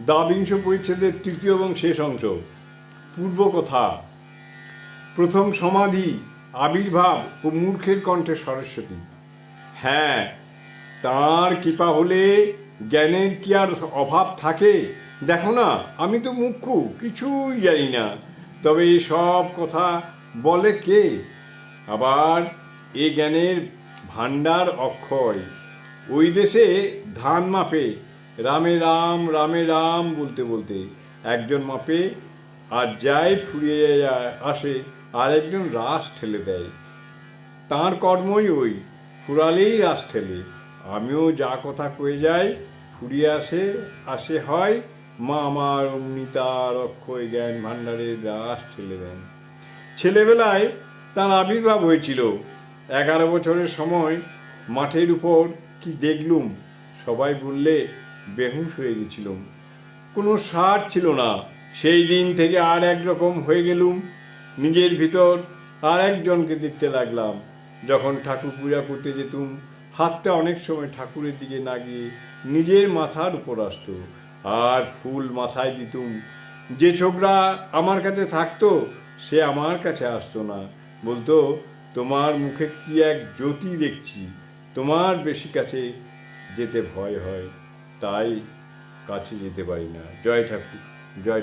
দ্বাবিংশ পরিচ্ছেদের তৃতীয় এবং শেষ অংশ। পূর্বকথা প্রথম সমাধি, আবির্ভাব ও মূর্খের কণ্ঠে সরস্বতী। হ্যাঁ তার কৃপা হলে জ্ঞানের কি আর অভাব থাকে? দেখো না, আমি তো মুখ্যু কিছুই জানি না। তবে এই সব কথা বলে কে? আবার এ জ্ঞানের ভাণ্ডার অক্ষয়। ওই দেশে ধান মাপে রামে রাম রামে রাম বলতে বলতে একজন মাপে আর যাই ফুরিয়ে যায়, আসে আর একজন রাস ঠেলে দেয়। তার কর্মই ওই, ফুরালেই রাস ঠেলে। আমিও যা কথা কয়ে যাই, ফুরিয়ে আসে আসে হয়, মা আমার অমনি তার অক্ষয় জ্ঞান ভাণ্ডারে রাস ঠেলে দেন। ছেলেবেলায় তার আবির্ভাব হয়েছিল। এগারো বছরের সময় মাঠের উপর কি দেখলুম? সবাই বললে বেহুশ হয়ে গেছিলুম। কোনো সার ছিল না। সেই দিন থেকে আর একরকম হয়ে গেলুম। নিজের ভিতর আর একজনকে দেখতে লাগলাম। যখন ঠাকুর পূজা করতে যেতুম, হাতটা অনেক সময় ঠাকুরের দিকে না গিয়ে নিজের মাথার উপর আসতো আর ফুল মাথায় দিতুম। যে ছোকরা আমার কাছে থাকতো, সে আমার কাছে আসতো না। বলতো, তোমার মুখে কি এক জ্যোতি দেখছি। তোমার বেশি কাছে যেতে ভয় হয়। তাই কাছে যেতে পারি না। জয় ঠাকুর জয়